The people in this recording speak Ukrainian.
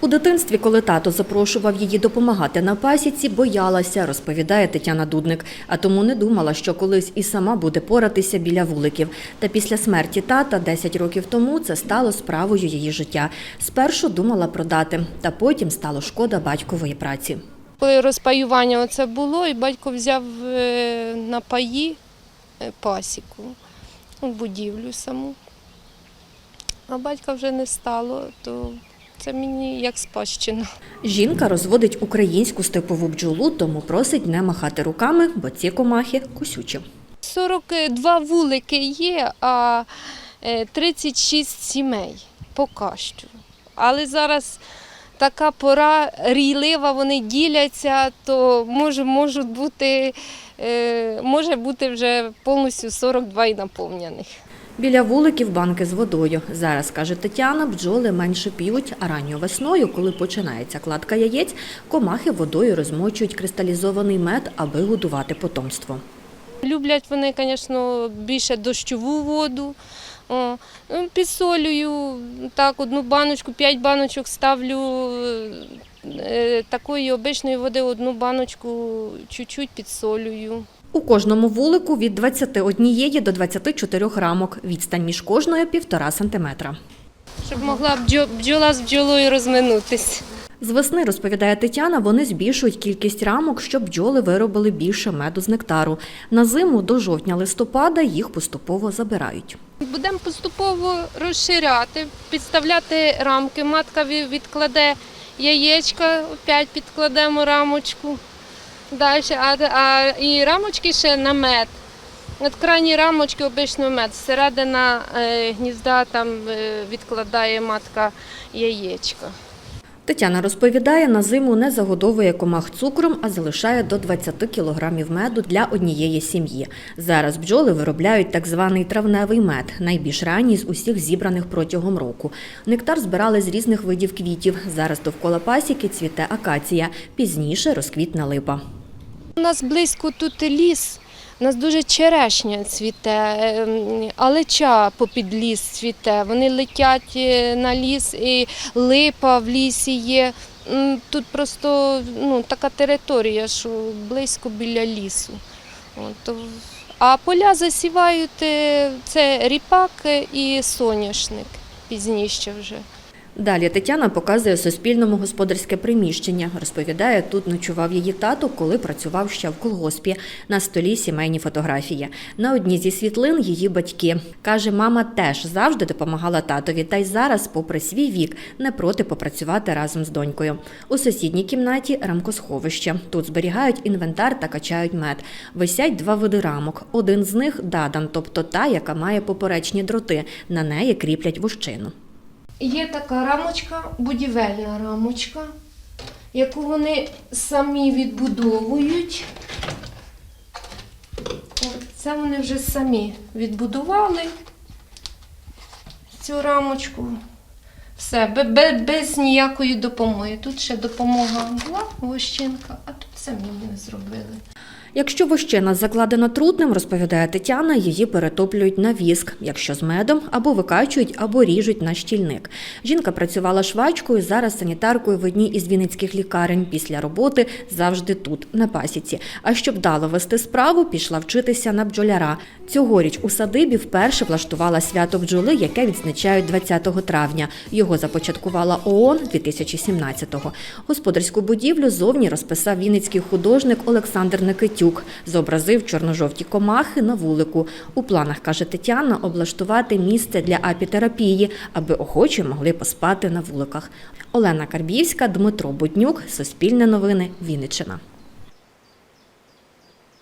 У дитинстві, коли тато запрошував її допомагати на пасіці, боялася, розповідає Тетяна Дудник. А тому не думала, що колись і сама буде поратися біля вуликів. Та після смерті тата 10 років тому це стало справою її життя. Спершу думала продати, та потім стало шкода батькової праці. Коли розпаювання оце було, і батько взяв е, на паї е, пасіку, будівлю саму. А батька вже не стало, то це мені як спадщина. Жінка розводить українську степову бджолу, тому просить не махати руками, бо ці комахи кусючі. 42 вулики є, а е, 36 сімей поки що. Але зараз така пора рійлива, вони діляться, то може, можуть бути, е, може бути вже повністю 42 і наповнених. Біля вуликів банки з водою. Зараз, каже Тетяна, бджоли менше п'ють, а ранньою весною, коли починається кладка яєць, комахи водою розмочують кристалізований мед, аби годувати потомство. Люблять вони, звісно, більше дощову воду. Ну, підсолюю, так, одну баночку, п'ять баночок ставлю е, такої обичної води, одну баночку чуть-чуть підсолюю. У кожному вулику від 21 до 24 рамок. Відстань між кожною – півтора сантиметра. Щоб могла бджо- бджола з бджолою розминутись. З весни, розповідає Тетяна, вони збільшують кількість рамок, щоб бджоли виробили більше меду з нектару. На зиму до жовтня-листопада їх поступово забирають. Будемо поступово розширяти, підставляти рамки. Матка відкладе яєчка, опять підкладемо рамочку. Далі, а, а і рамочки ще на мед. От крайні рамочки обично мед. Зсередина е, гнізда там е, відкладає матка яєчка. Тетяна розповідає, на зиму не загодовує комах цукром, а залишає до 20 кілограмів меду для однієї сім'ї. Зараз бджоли виробляють так званий травневий мед, найбільш ранній з усіх зібраних протягом року. Нектар збирали з різних видів квітів. Зараз довкола пасіки цвіте акація, пізніше розквітне липа. У нас близько тут ліс. У нас дуже черешня цвіте, ем, алеча попід ліс цвіте. Вони летять е, на ліс, і липа в лісі є. Тут просто ну, така територія, що близько біля лісу. От, А поля засівають е, це ріпак і соняшник пізніше вже. Далі Тетяна показує Суспільному господарське приміщення. Розповідає, тут ночував її тато, коли працював ще в колгоспі. На столі сімейні фотографії. На одній зі світлин її батьки. Каже, мама теж завжди допомагала татові, та й зараз, попри свій вік, не проти попрацювати разом з донькою. У сусідній кімнаті рамкосховище. Тут зберігають інвентар та качають мед. Висять два види рамок. Один з них дадан, тобто та, яка має поперечні дроти. На неї кріплять вущину. Є така рамочка, будівельна рамочка, яку вони самі відбудовують. Це вони вже самі відбудували цю рамочку. Все, бе- бе- без ніякої допомоги. Тут ще допомога була, вощинка, а тут самі вони зробили. Якщо вощина закладена трутнем, розповідає Тетяна, її перетоплюють на віск, якщо з медом, або викачують, або ріжуть на щільник. Жінка працювала швачкою, зараз санітаркою в одній із вінницьких лікарень. Після роботи завжди тут, на пасіці. А щоб дало вести справу, пішла вчитися на бджоляра. Цьогоріч у садибі вперше влаштувала свято бджоли, яке відзначають 20 травня. Його започаткувала ООН 2017-го. Господарську будівлю зовні розписав вінницький художник Олександр Никитюк. Зобразив чорно-жовті комахи на вулику. У планах, каже Тетяна, облаштувати місце для апітерапії, аби охочі могли поспати на вуликах. Олена Карбівська, Дмитро Буднюк, Суспільне новини, Вінниччина.